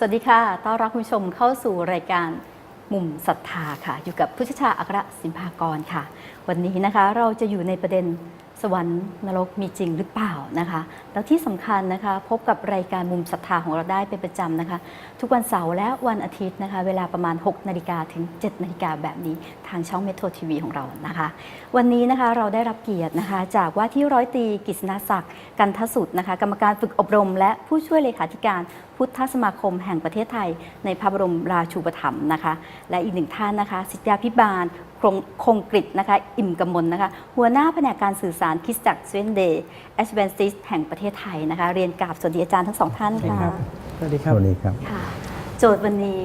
สวัสดีค่ะ ต้อนรับคุณผู้ชมเข้าสู่รายการมุมศรัทธาค่ะ อยู่กับพุทธชาอัครสิมภากรค่ะ วันนี้นะคะเราจะอยู่ในประเด็นสวรรค์นรกมีจริงหรือเปล่านะคะ แล้วที่สำคัญนะคะพบกับรายการมุมศรัทธาของเราได้เป็นประจำนะคะ ทุกวันเสาร์และวันอาทิตย์นะคะ เวลาประมาณ 6 นาฬิกาถึง 7 นาฬิกาแบบนี้ทางช่องเมโทรทีวีของเรานะคะ วันนี้นะคะเราได้รับเกียรตินะคะ จากว่าที่ร้อยตรีกฤษณศักดิ์กันทสุดนะคะ กรรมการฝึกอบรม และผู้ช่วยเลขาธิการ พุทธสมาคมแห่งประเทศไทย ในพระบรมราชูปถัมภ์นะคะ และอีกหนึ่งท่านนะคะ สิทธาพิบาลคงคงกริตนะคะ อิ่มกมลนะคะ หัวหน้าแผนกการสื่อสารคริสตจักรสเวนเดย์แอสเวนซิสแห่งประเทศไทยนะคะ เรียนกราบสวัสดีอาจารย์ทั้งสองท่านค่ะสวัสดีครับสวัสดีครับค่ะ โจทย์วันนี้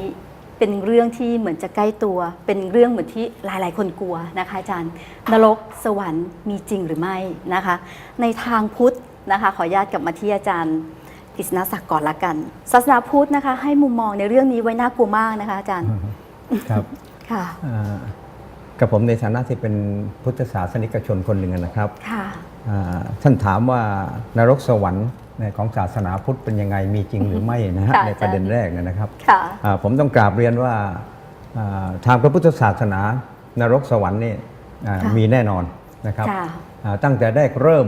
เป็นเรื่องที่เหมือนจะใกล้ตัว เป็นเรื่องเหมือนที่หลาย ๆ คนกลัวนะคะอาจารย์ นรกสวรรค์มีจริงหรือไม่นะคะ ในทางพุทธนะคะ ขออนุญาตกลับมาที่อาจารย์ กฤษณศักดิ์ก่อนละกัน ศาสนาพุทธนะคะ ให้มุมมองในเรื่องนี้ไว้น่ากลัวมากนะคะอาจารย์ครับค่ะอ่ากับผมในฐานะที่เป็นพุทธศาสนิกชนคนหนึ่งนะครับค่ะอ่าท่านถามว่านรกสวรรค์ในของศาสนาพุทธเป็นยังไงมีจริงหรือไม่นะฮะค่ะในประเด็นแรกเนยนะครับค่ะอ่าผมต้องกราบเรียนว่าอ่าทางพระพุทธศาสนานรกสวรรค์นี่อ่าค่ะมีแน่นอนนะครับค่ะอ่าตั้งแต่ได้เริ่ม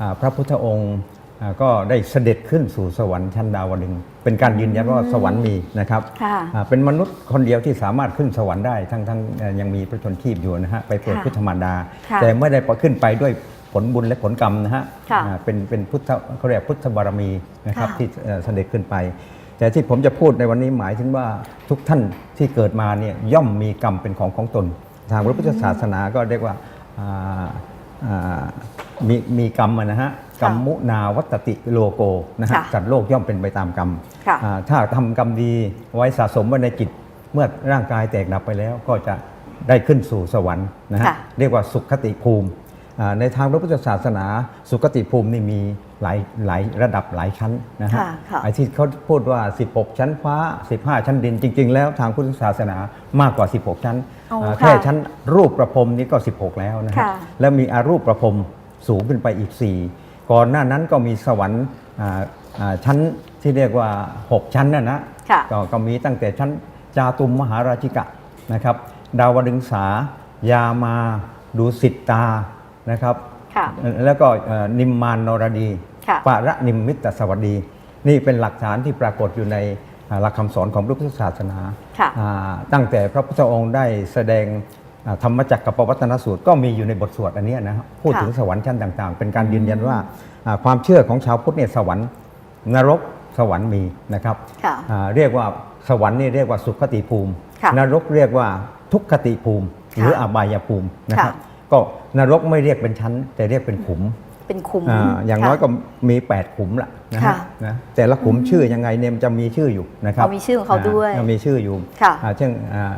อ่าพระพุทธองค์อ่า ก็ได้เสด็จขึ้นสู่สวรรค์ชั้นดาวดึงส์เป็นการยืนยันว่าสวรรค์มีนะครับค่ะอ่าเป็นมนุษย์คนเดียวที่สามารถขึ้นสวรรค์ได้ทั้งทั้งเอ่อยังมีพระชนชีพอยู่นะฮะไปเปิดค่ะพุทธมารดาค่ะแต่ไม่ได้ขึ้นไปด้วยผลบุญและผลกรรมนะฮะค่ะอ่าเป็นเป็นพุทธเขาเรียกพุทธบารมีนะครับค่ะที่เอ่อเสด็จขึ้นไป แต่ที่ผมจะพูดในวันนี้หมายถึงว่าทุกท่านที่เกิดมาเนี่ยย่อมมีกรรมเป็นของของตน ทางพระพุทธศาสนาก็เรียกว่าอ่าอ่ามีมีกรรมอะนะฮะ กรรมมุนาวัตติโลโกนะฮะค่ะสัตว์โลกย่อมเป็นไปตามกรรมค่ะอ่าถ้าทำกรรมดีไว้สะสมไว้ในจิต เมื่อร่างกายแตกดับไปแล้วก็จะได้ขึ้นสู่สวรรค์นะฮะค่ะเรียกว่าสุขติภูมิอ่าในทางพระพุทธศาสนาสุขติภูมินี่มีหลายหลายระดับหลายชั้นนะฮะค่ะค่ะไอ้ที่เขาพูดว่า 16 ชั้นฟ้า 15 ชั้นดินจริง ๆ แล้วทางพุทธศาสนามากกว่า 16 ชั้นอ๋ออ่าค่ะแค่ชั้นรูปประพรมนี่ก็ 16 แล้วนะฮะค่ะแล้วมีอารูปประพรมสูงขึ้นไปอีก 4 ก่อนหน้านั้นก็มีสวรรค์อ่าอ่าชั้นที่เรียกว่า 6 ชั้นนะนะค่ะก็ก็มีตั้งแต่ชั้นจาตุมมหาราชิกะนะครับ ดาวดึงสายามาดูสิตตานะครับค่ะแล้วก็เอ่อนิมมานนรดีค่ะปะระนิมมิตรสวัสดี นี่เป็นหลักฐานที่ปรากฏอยู่ในอ่าหลักคำสอนของพระพุทธศาสนาค่ะอ่าตั้งแต่พระพุทธองค์ได้แสดงอ่า ธรรมจักรกับปวัตนสูตรก็มีอยู่ในบทสวดอันเนี้ยนะครับพูดค่ะถึงสวรรค์ชั้นต่างๆ เป็นการยืนยันว่าอ่าความเชื่อของชาวพุทธเนี่ยสวรรค์นรกสวรรค์มีนะครับค่ะอ่าเรียกว่าสวรรค์นี่เรียกว่าสุขติภูมิค่ะนรกเรียกว่าทุกขติภูมิ หรืออบายภูมินะครับค่ะก็นรกไม่เรียกเป็นชั้น แต่เรียกเป็นขุมเป็นคุมอ่าอย่างน้อยก็มี 8 ขุมละนะค่ะฮะนะแต่ละขุมชื่อยังไงเนี่ยมันจะมีชื่ออยู่นะครับเอามีชื่อของเขาด้วยอ่มีชื่ออยู่ค่ะอ่าเช่นอ่าอ่า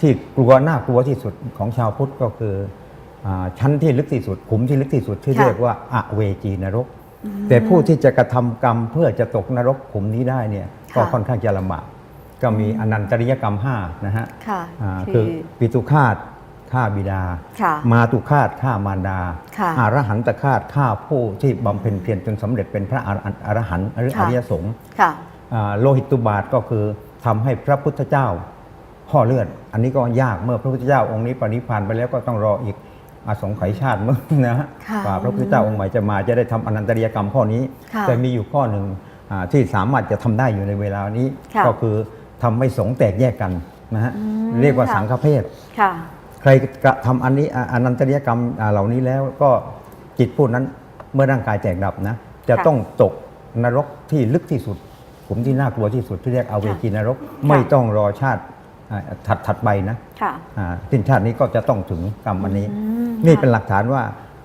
ที่กลัวน่ากลัวที่สุดของชาวพุทธก็คืออาชั้นที่ลึกที่สุดขุมที่ลึกที่สุดที่ค่ะเรียกว่าอเวจีนรก แต่ผู้ที่จะกระทำกรรมเพื่อจะตกนรกขุมนี้ได้เนี่ยก็ค่ะค่อนข้างจะลำบากก็มีอนันตริยกรรม5นะฮะค่ะอ่าคืคืออปิตุคาตฆ่าบิดาค่ะมาตุคาตฆ่ามารดาค่ะอรหันตคาตฆ่าผู้ที่บำเพ็ญเพียรจนสำเร็จเป็นพระอรหันต์อรหันต์หรืออค่ะริยสงฆ์ค่ะอ่าโลหิตตุบาทก็คือทำให้พระพุทธเจ้า ห่อเลือด อันนี้ก็ยากเมื่อพระพุทธเจ้าองค์นี้ปรินิพพานไปแล้วก็ต้องรออีกอาสงไขยชาติเมื่อนะฮะค่ะกว่าพระพุทธเจ้าองค์ใหม่จะมาจะได้ทำอนันตริยกรรมข้อนี้ค่ะแต่มีอยู่ข้อหนึ่งอ่าที่สามารถจะทำได้อยู่ในเวลานี้ค่ะก็คือทำให้สงฆ์แตกแยกกันนะฮะอืมเรียกว่าค่ะสังฆเพศค่ะใครกระทำอันนี้อ่าอนันตริยกรรมอ่าเหล่านี้แล้วก็จิตผู้นั้นเมื่อร่างกายแตกดับนะจะค่ะต้องตกนรกที่ลึกที่สุดขุมที่น่ากลัวที่สุดที่เรียกอเวจีนรก ไม่ต้องรอชาติอ่า ถัดถัดไปนะค่ะอ่าสิ้นชาตินี้ก็จะต้องถึงกรรมอันนี้อืมนี่ค่ะเป็นหลักฐานว่า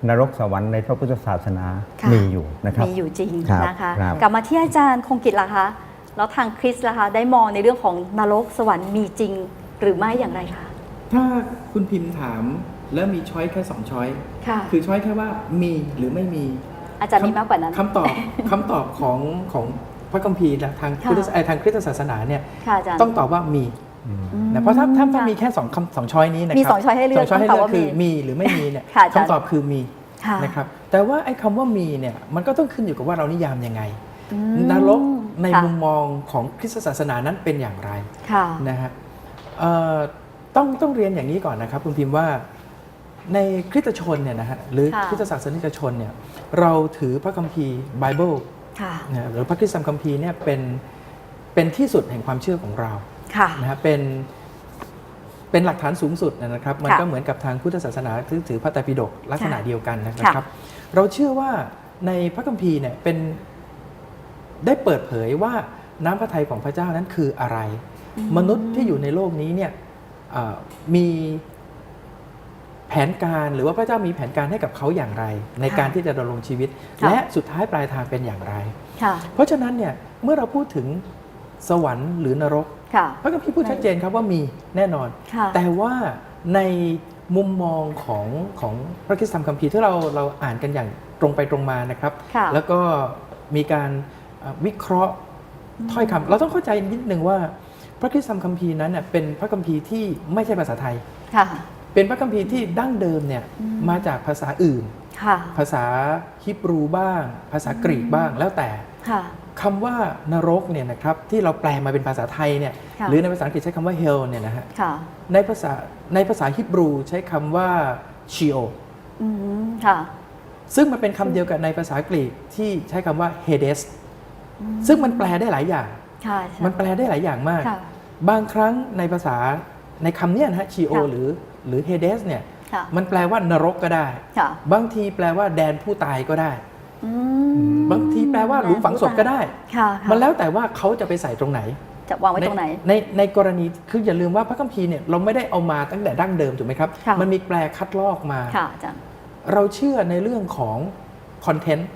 นรกสวรรค์ในพระพุทธศาสนาค่ะมีอยู่นะครับมีอยู่จริงครับนะคะครับกลับมาที่อาจารย์คงกิจล่ะคะแล้วทางคริสต์ล่ะคะได้มองในเรื่องของนรกสวรรค์มีจริงหรือไม่อย่างไรคะถ้าคุณพิมพ์ถามแล้วมีช้อยแค่สองช้อยค่ะคือช้อยแค่ว่ามีหรือไม่มี อาจารย์มีมากกว่านั้นคำตอบคำตอบของของพระคัมภีร์และทางค่ะพุทธเอ่อทางคริสตศาสนาเนี่ยค่ะอาจารย์ต้องตอบว่ามีอืมอืม นะเพราะถ้าถ้าถ้าค่ะมีแค่สองคำสองช้อยนี้นะครับมีสองช้อยให้เลือกสองช้อยให้ต้องตอบเลือกว่าคือมีมีหรือไม่มีเนี่ยค่ะอาจารย์คำตอบคือมีค่ะนะครับแต่ว่าไอ้คำว่ามีเนี่ยมันก็ต้องขึ้นอยู่กับว่าเรานิยามยังไงอืมนรกในค่ะมุมมองของคริสตศาสนานั้นเป็นอย่างไรค่ะนะฮะเอ่อต้องต้องเรียนอย่างนี้ก่อนนะครับคุณพิมพ์ว่าในคริสตชนเนี่ยนะฮะหรือค่ะคริสตศาสนิกชนเนี่ยเราถือพระคัมภีร์ไบเบิลค่ะนะหรือพระคริสตคัมภีร์เนี่ยเป็นเป็นที่สุดแห่งความเชื่อของเรา ค่ะ นะฮะเป็นเป็นหลักฐานสูงสุดนะครับ มันค่ะก็เหมือนกับทางพุทธศาสนาที่ถือพระไตรปิฎกลักษณะค่ะเดียวกันนะค่ะครับ เราเชื่อว่าในพระคัมภีร์เนี่ยเป็นได้เปิดเผยว่าน้ำพระทัยของพระเจ้านั้นคืออะไร มนุษย์ที่อยู่ในโลกนี้เนี่ยเอ่อมีแผนการหรือว่าพระเจ้ามีแผนการให้กับเขาอย่างไร ในค่ะการที่จะดำรงชีวิตค่ะและสุดท้ายปลายทางเป็นอย่างไรค่ะเพราะฉะนั้นเนี่ยเมื่อเราพูดถึงสวรรค์หรือนรกค่ะ พระคัมภีร์พูดชัดเจนครับว่ามีแน่นอนค่ะแต่ว่าในมุมมองของของพระคริสตธรรมคัมภีร์ที่เราเราอ่านกันอย่างตรงไปตรงมานะครับค่ะแล้วก็มีการเอ่อวิเคราะห์ถ้อยคำเราต้องเข้าใจนิดนึงว่า พระคริสตธรรมคัมภีร์นั้นเน่ยเป็นพระคัมภีร์ที่ไม่ใช่ภาษาไทยค่ะเป็นพระคัมภีร์ที่ดั้งเดิมเนี่ยอืมมาจากภาษาอื่นค่ะภาษาฮิบรูบ้าง ภาษากรีกบ้างแล้วแต่ ค่ะคำว่านรกเนี่ยนะครับที่เราแปลมาเป็นภาษาไทยเนี่ยค่ะหรือในภาษาอังกฤษใช้คำว่า hell เนี่ยนะฮะค่ะในภาษาในภาษาฮิบรูใช้คำว่า sheol อืมค่ะซึ่งมันเป็นคำเดียวกับในภาษากรีกที่ใช้คำว่า hades ซึ่งมันแปลได้หลายอย่างค่ะใช่มันแปลได้หลายอย่างมากค่ะบางครั้งในภาษาในคำเนี้ยนะฮะ sheol ค่ะหรือหรือ hades เนี่ยค่ะมันแปลว่านรกก็ได้ค่ะบางทีแปลว่าแดนผู้ตายก็ได้ อืม บางทีแปลว่าหลุมฝังศพก็ได้ ค่ะค่ะมันแล้วแต่ว่าเขาจะไปใส่ตรงไหน จะวางไว้ตรงไหน ในในกรณีคืออย่าลืมว่าพระคัมภีร์เนี่ยเราไม่ได้เอามาตั้งแต่ดั้งเดิมถูกไหมครับ ค่ะ มันมีแปลคัดลอกมา ค่ะอาจารย์เราเชื่อในเรื่องของคอนเทนต์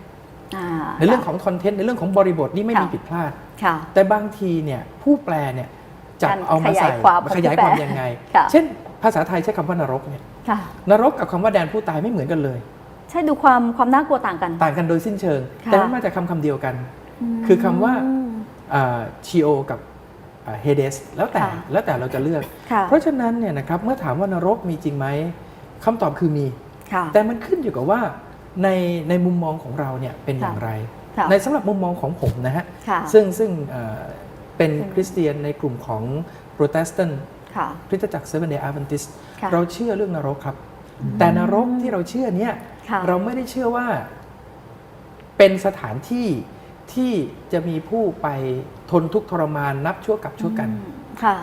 อ่า ในเรื่องของคอนเทนต์ในเรื่องของบริบทนี่ไม่ค่ะมีผิดพลาด ค่ะ แต่บางทีเนี่ยผู้แปลเนี่ยจะการเอามาใส่ขยายความของขยายผู้แปลความยังไง ค่ะ เช่น ภาษาไทยใช้คำว่านรกเนี่ยค่ะ นรกกับคำว่าแดนผู้ตายไม่เหมือนกันเลย ใช่ดูความความน่ากลัวต่างกัน ต่างกันโดยสิ้นเชิงค่ะแต่มันมาจากคำคำเดียวกัน คือคำว่าชีโอกับเฮเดสแล้วแต่ค่ะแล้วแต่เราจะเลือกค่ะเพราะฉะนั้นเนี่ยนะครับเมื่อถามว่านรกมีจริงไหมคำตอบคือมีค่ะแต่มันขึ้นอยู่กับว่าในในมุมมองของเราเนี่ยเป็นอย่างไรค่ะในสำหรับมุมมองของผมนะฮะค่ะซึ่งซึ่งเอ่อเป็นอืมคริสเตียนในกลุ่มของโปรเตสแตนต์ค่ะคริสตจักรเซเว่นเดย์อาร์เวนติสค่ะเราเชื่อเรื่องนรกครับ แต่นรกที่เราเชื่อเนี่ยค่ะเราไม่ได้เชื่อว่า เป็นสถานที่ที่จะมีผู้ไปทนทุกข์ทรมานนับชั่วกับชั่วกันอืมค่ะ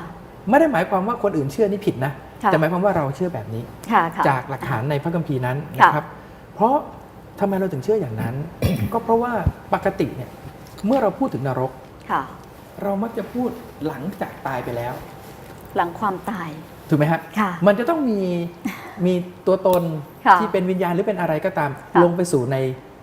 ไม่ได้หมายความว่าคนอื่นเชื่อนี่ผิดนะค่ะแต่หมายความว่าเราเชื่อแบบนี้ค่ะค่ะจากหลักฐานในพระคัมภีร์นั้นค่ะนะครับ เพราะทำไมเราถึงเชื่ออย่างนั้น ก็เพราะว่าปกติเนี่ยเมื่อเราพูดถึงนรกค่ะเรามักจะพูดหลังจากตายไปแล้ว หลังความตายถูกไหมฮะค่ะมันจะต้องมี มีตัวตนค่ะที่เป็นวิญญาณหรือเป็นอะไรก็ตาม ค่ะ ลงไปสู่ใน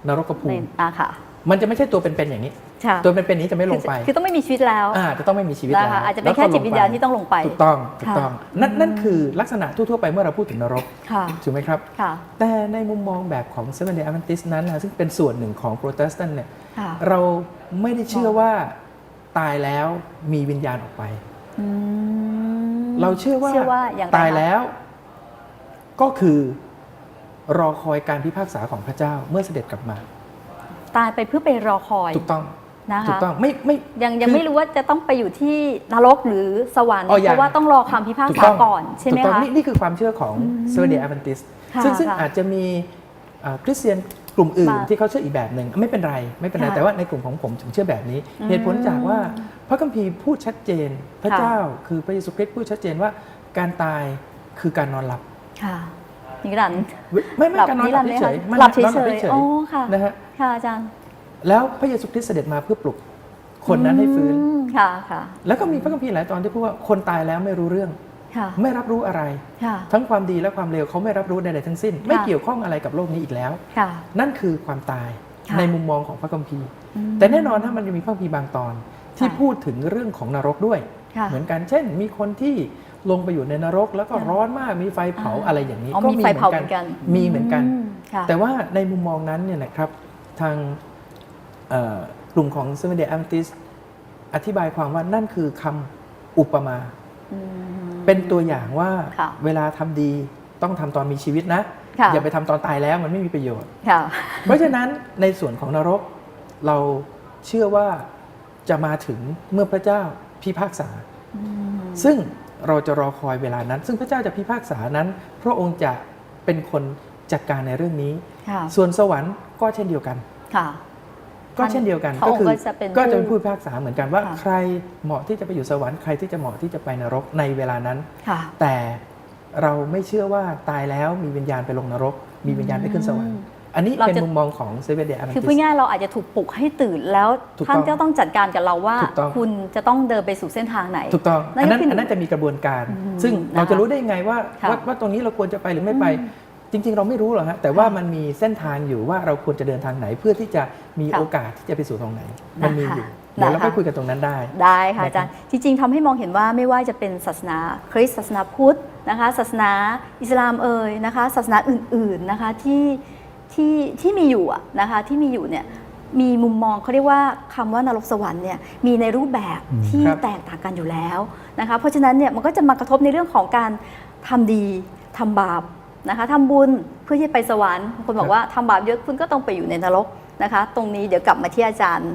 นรกภูในมิอ่าค่ะมันจะไม่ใช่ตัวเป็นๆอย่างนี้ ค่ะตัวเป็นๆนี้จะไม่ลงไปคือคือต้องไม่มีชีวิตแล้วอ่าจะต้องไม่มีชีวิตนะแล้วคะอาจจะเป็นแค่ล้ก็จิตวิญญาณที่ต้องลงไป ถูกต้องถูกต้องค่ะนั่นนั่นคือลักษณะทั่วๆไปเมื่อเราพูดถึงนรกค่ะ ถูกไหมครับ ค่ะ แต่ในมุมมองแบบของ Seventh Day Adventist นั้นนะซึ่งเป็นส่วนหนึ่งของโปรเตสแตนต์เนี่ย ค่ะเราไม่ได้เชื่อว่าตายแล้วมีวิญญาณออกไป อืม เราเชื่อว่าเชื่อว่าอย่างไรตายคะแล้ว ก็คือรอคอยการพิพากษาของพระเจ้าเมื่อเสด็จกลับมา ตายไปเพื่อไปรอคอยถูกต้องนะคะถูกต้องไม่ไม่ยังยังคือไม่รู้ว่าจะต้องไปอยู่ที่นรกหรือสวรรค์อ๋อยังเพราะว่าต้องรอคำพิพากถูกษาต้องก่อนใช่ไหมถูกต้องคะนี่นี่คือความเชื่อของอืมเซอร์เดียแอเวนติสค่ะซึ่งซึ่งค่ะอาจจะมีเอ่อคริสเตียนกลุ่มอื่นมาที่เขาเชื่ออีกแบบหนึ่งไม่เป็นไรไม่เป็นไรค่ะแต่ว่าในกลุ่มของผมถึงเชื่อแบบนี้อืมเหตุผลจากว่าพระคัมภีร์พูดชัดเจนพระค่ะเจ้าคือพระเยซูคริสต์พูดชัดเจนว่าการตายคือการนอนหลับ ค่ะนิรันดร์ไม่ไม่หลับการนอนนิหรัลันบดร์ไหมเฉคะยๆไม่หลับเฉนอนยๆอ๋อค่ะนะฮะค่ะอาจารย์ แล้วพระเยซูคริสต์เสด็จมาเพื่อปลุกคนนั้นให้ฟื้นอืมค่ะค่ะ แล้วก็มีพระคัมภีร์หลายตอนที่พูดว่าคนตายแล้วไม่รู้เรื่องค่ะไม่รับรู้อะไรค่ะทั้งความดีและความเลวเขาไม่รับรู้ใดๆทั้งสิ้น ไม่ค่ะเกี่ยวข้องอะไรกับโลกนี้อีกแล้วค่ะนั่นคือความตายค่ะในมุมมองของพระคัมภีร์อืมแต่แน่นอนถ้ามันจะมีพระคัมภีร์บางตอน ที่ค่ะพูดถึงเรื่องของนรกด้วยค่ะเหมือนกันเช่น มีคนที่ ลงไปอยู่ในนรก แล้วก็ค่ะร้อนมากมีไฟเผาอ่าอะไรอย่างนี้อ๋อก็มีไฟเผาเหมือนกันมีเหมือนกันอืมค่ะแต่ว่าในมุมมองนั้นเนี่ยนะครับทางเอ่อกลุ่มของ Seventh Day Adventist อธิบายความว่านั่นคือคำอุปมาอืมเป็นตัวอย่างว่าค่ะเวลาทำดีต้องทำตอนมีชีวิตนะค่ะอย่าไปทำตอนตายแล้วมันไม่มีประโยชน์ค่ะเพราะฉะนั้นในส่วนของนรกเราเชื่อว่าจะมาถึงเมื่อพระเจ้าพิพากษา ซึ่ง เราจะรอคอยเวลานั้น ซึ่งพระเจ้าจะพิพากษานั้น พระองค์จะเป็นคนจัดการในเรื่องนี้ค่ะส่วนสวรรค์ก็เช่นเดียวกันค่ะก็เช่นเดียวกันพระก็องค์คืก็จะเป็นก็จะเป็นผู้ผู้พิพากษาเหมือนกันว่าค่ะใครเหมาะที่จะไปอยู่สวรรค์ใครที่จะเหมาะที่จะไปนรกในเวลานั้นค่ะแต่เราไม่เชื่อว่าตายแล้วมีวิญญาณไปลงนรก มีวิญญาณไปขึ้นสวรรค์ อันนี้เราเป็นจะมุมมองของเซเว่นเดย์อาร์คือพูดง่ายๆเราอาจจะถูกปลุกให้ตื่นแล้วถูกต้องท่านก็ต้องจัดการกับเราว่าถูกต้องคุณจะต้องเดินไปสู่เส้นทางไหน ถูกต้องนั่อันนก็นั้นคืออัอันนั้นจะมีกระบวนการอืมซึ่งนะคะเราจะรู้ได้ไงว่าค่ะว่าว่าตรงนี้เราควรจะไปหรือไม่ไปอืมจริง ๆ เราไม่รู้หรอกฮะแต่ว่ามันมีเส้นทางอยู่ว่าเราควรจะเดินทางไหน เพื่อที่จะมีค่ะโอกาสที่จะไปสู่ตรงไหน มันมีอยู่นะคะเดี๋ยวเรานะคะไปคุยกันตรงนั้นได้ ได้ค่ะนะครับอาจารย์จริง ๆทำให้มองเห็นว่าไม่ว่าจะเป็นศาสนาคริสต์ศาสนาพุทธนะคะศาสนาอิสลามเอ่ยนะคะศาสนาอื่นๆนะคะที่ ที่ที่มีอยู่อะนะคะที่มีอยู่เนี่ยมีมุมมองเขาเรียกว่าคำว่านรกสวรรค์เนี่ยมีในรูปแบบที่ครับแตกต่างกันอยู่แล้วนะคะเพราะฉะนั้นเนี่ยมันก็จะมากระทบในเรื่องของการทำดีทำบาปนะคะทำบุญเพื่อที่จะไปสวรรค์บางคนบอกว่าทำบาปเยอะคุณก็ต้องไปอยู่ในนรกนะคะ ตรงนี้เดี๋ยวกลับมาที่อาจารย์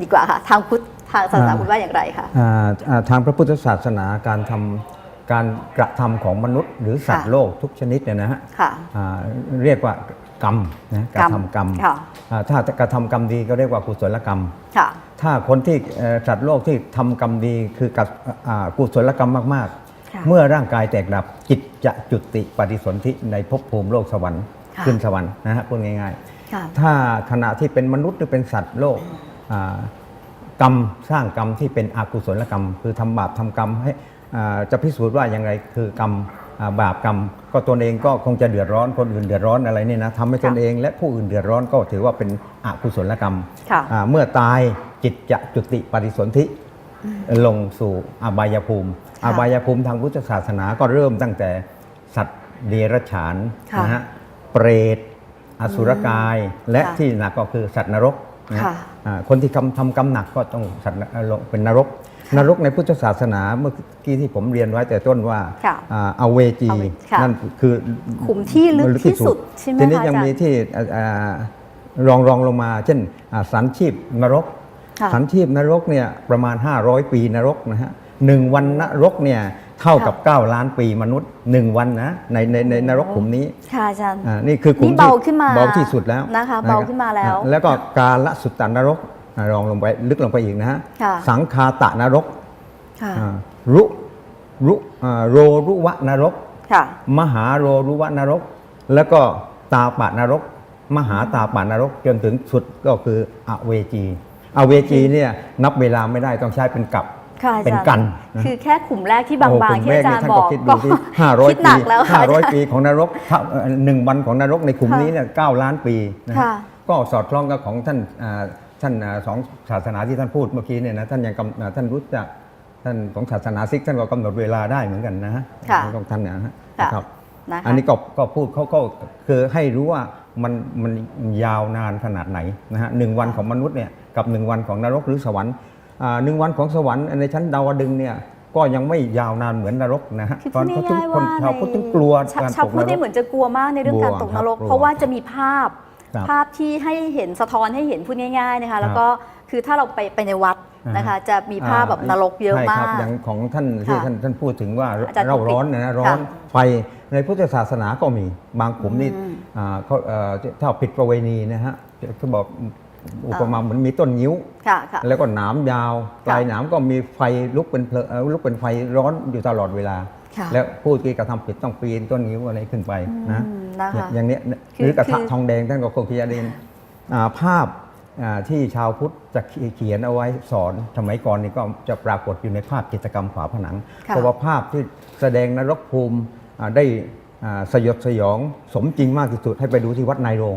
ดีกว่าค่ะทางพุทธทางศาสนาอ่าพุทธว่าอย่างไรคะอ่าอ่าทางพระพุทธศาสนาการทำการกระทำของมนุษย์ หรือสัตว์ค่ะโลกทุกชนิดเนี่ยนะฮะค่ะอ่าเรียกว่า กรรมนะกระทำกรรมค่ะอ่าถ้ากระทำกรรมดีก็เรียกว่ากุศลกรรมค่ะถ้าคนที่เอ่อสัตว์โลกที่ทำกรรมดีคือกับอ่ากุศลกรรมมากค่ะๆเมื่อร่างกายแตกดับจิตจะจุติปฏิสนธิในภพภูมิโลกสวรรค์ค่ะขึ้นสวรรค์นะฮะพูดง่ายค่ะๆถ้าขณะที่เป็นมนุษย์หรือเป็นสัตว์โลกอ่ากรรมสร้างกรรมที่เป็นอกุศลกรรม คือทำบาปทำกรรมให้อ่าจะพิสูจน์ว่าอย่างไรคือกรรมอ่า บาปกรรม ก็ตนเองก็คงจะเดือดร้อนคนอื่นเดือดร้อนอะไรนี่นะทำให้ตนค่ะเอง และผู้อื่นเดือดร้อนก็ถือว่าเป็นอกุศลกรรมค่ะอ่าเมื่อตายจิตจะจุติปฏิสนธิลงสู่อบายภูมิค่ะอบายภูมิทางพุทธศาสนาก็เริ่มตั้งแต่สัตว์เดรัจฉานค่ะนะฮะเปรตอสุรกายและค่ะที่หนักก็คือสัตว์นรกนะค่ะอ่าคนที่ทำทำกรรมหนักก็ต้องสัตว์นรกเป็นนรก นรกในพุทธศาสนาเมื่อกี้ที่ผมเรียนไว้แต่ต้นว่าค่ะอ่าอเวจีอเวค่ะ นั่นคือขุมที่ลึกที่สุดใช่ไหมทีนี้คะยังอาจารย์มีที่อ่าอ่ารองรองลงมา เช่นอ่าสันชีพนรก ค่ะสันชีพนรกเนี่ยประมาณ 500 ปีนรกนะฮะหนึ่งวันนรกเนี่ยเท่ากับ 9 ล้านปีมนุษย์ 1 วันนะในในในนรกขุมนี้ ค่ะอาจารย์ อ่านี่คือขุมนี่เบาที่ขึ้นมาเบาที่สุดแล้วนะคะเบาขึ้นมาแล้ว อ่แล้วก็กาลสุตตานรกอ่า รองลงไปลึกลงไปอีกนะฮะค่ะสังคาตะนรกค่ะอ่ารุรุอ่าโรรุวะนรกค่ะมหาโรรุวะนรก แล้วก็ตาปะนรก มหาตาปะนรกจนถึงสุดก็คืออเวจีอเวจีเนี่ยนับเวลาไม่ได้ต้องใช้เป็นกับค่ะอาจารย์เป็นกันนะคือแค่ขุมแรกที่บางโอ้ๆกลุ่มที่อาจารย์แกนี่ท่นบอกคิดดูที่ห้าร้อยคิดหปีนักแล้วค่ะห้าร้อยปีของนรกถ้าเอ่อหนึ่งวันของนรกในกลุ่มค่ะนี้เนี่ยเก้าล้านปีนะฮะค่ะก็สอดคล้องกับของท่านอ่า ท่านอ่าสองศาสนาที่ท่านพูดเมื่อกี้เนี่ยนะท่านยังกำอ่าท่านรู้จักท่านของศาสนาซิกท่านก็กำหนดเวลาได้เหมือนกันนะฮะค่ะของท่านเนี่ยนะฮะค่ะนะครับนะคะอันนี้ก็ก็พูดเขาก็คือให้รู้ว่ามันมันยาวนานขนาดไหนนะฮะหนึ่งวันของมนุษย์เนี่ยกับหนึ่งวันของนรกหรือสวรรค์อ่าหนึ่งวันของสวรรค์ในชั้นดาวดึงส์เนี่ยก็ยังไม่ยาวนานเหมือนนรกนะฮะคือตพูอดนเขาทุกง่ายๆคนว่าชาวในพุทธถึงกลัวชาวการชาวตกพุทธนรเนี่ยกเหมือนจะกลัวมากในเรื่องกลัวการตกนรกครับกลัวเพราะว่าจะมีภาพครับ ภาพที่ให้เห็นสะท้อนให้เห็นพูดง่ายๆนะคะแล้วก็คือถ้าเราไปไปในวัดนะคะจะมีภาพแบบนรกเยอะใช่มาครับกอย่างของท่านที่ค่ะท่านท่านพูดถึงว่าอาจารย์เราร้อนนะนะร้อนค่ะไฟในพุทธศาสนาก็มีบางกลุ่มนี่อืมอ่าเขาเอ่อถ้าผิดประเวณีนะฮะเขาบอกอุปมาเหมือนมีต้นนิ้วค่ะค่ะแล้วก็หนามยาวปลายหนามก็มีไฟลุกเป็นเพลิงเอ่อลุกเป็นไฟร้อนอยู่ตลอดเวลา ค่ะแล้วผู้ที่กระทำผิดต้องปีนต้นนิ้วอะไรขึ้นไปนะอืมนะคะ อย่างเนี้ยคือหรือกระทะคือทองแดงท่านก็คงพิจารณาอ่าภาพอ่าที่ชาวพุทธจะเขียนเอาไว้สอนสมัยก่อนนี่ก็จะปรากฏอยู่ในภาพจิตรกรรมฝาผนังค่ะ เพราะว่าภาพที่แสดงนรกภูมิอ่าได้อ่าสยดสยองสมจริงมากที่สุดให้ไปดูที่วัดนายโรง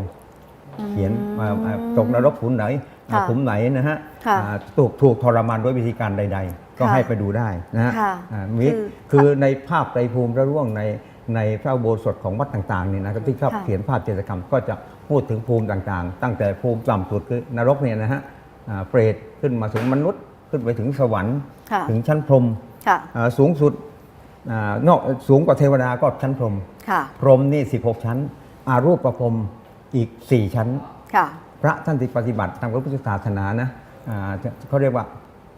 เขียนอ่าอ่าตกนรกขุมไหนอ่าค่ะขุมไหนนะฮะค่ะ อ่าถูกถูกทรมานด้วยวิธีการใด ๆ ก็ค่ะให้ไปดูได้นะฮะค่ะอ่ามีคือคือในภาพไตรภูมิพระร่วงในในพระอุโบสถของวัดต่างๆนี่นะครับที่ชอบค่ะเขียนภาพจิตรกรรมก็จะพูดถึงภูมิต่างๆ ตั้งแต่ภูมิต่ำสุดคือนรกเนี่ยนะฮะอ่าเปรตขึ้นมาถึงมนุษย์ขึ้นไปถึงสวรรค์ค่ะถึงชั้นพรหมค่ะอ่าสูงสุดอานอกสูงกว่าเทวดาก็ชั้นพรหมค่ะพรหมนี่ 16 ชั้น อารูปประพรหมอีก 4 ชั้นค่ะพระท่านที่ปฏิบัติตามพระพุทธศาสนานะอ่าเขาเรียกว่า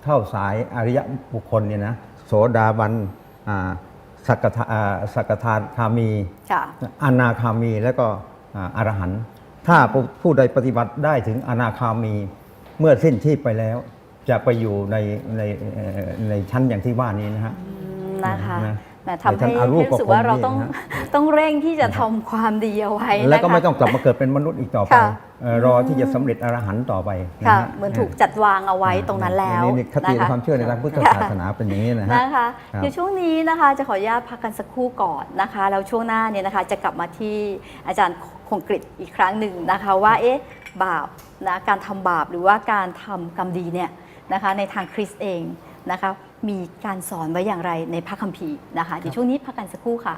เข้าสายอริยบุคคลเนี่ยนะโสดาบันอ่าสักกทาอ่าสักกทาคามีค่ะอนาคามีแล้วก็อ่าอรหันต์ถ้าผู้ใดปฏิบัติได้ถึงอนาคามีเมื่อสิ้นชีพไปแล้ว จะไปอยู่ในในเอ่อในชั้นอย่างที่ว่านี้นะฮะอืมนะคะนะแหม ทำให้แต่ท่านอารูปรู้สึกว่าเราต้องก็คงดีต้องเร่งที่จะทำความดีเอาไว้นะคะแล้วก็ไม่ต้องกลับมาเกิดเป็นมนุษย์อีกต่อไปค่ะเอ่อรอที่จะสำเร็จอรหันต์ต่อไปนะค่ะฮะเหมือนถูกจัดวางเอาไว้ตรงนั้นแล้วนี่คตินะคะความเชื่อในทางพุทธศาสนาเป็นอย่างนี้นะฮะนะคะครับเดี๋ยวช่วงนี้นะคะจะขออนุญาตพักกันสักครู่ก่อนนะคะแล้วช่วงหน้าเนี่ยนะคะจะกลับมาที่อาจารย์คงกริตอีกครั้งหนึ่งนะคะว่าเอ๊ะบาปนะการทำบาปหรือว่าการทำกรรมดีเนี่ยนะคะในทางคริสต์เองนะคะ มีการสอนไว้อย่างไรในพระคัมภีร์นะคะเดี๋ยวช่วงนี้พักกันสักครู่ค่ะ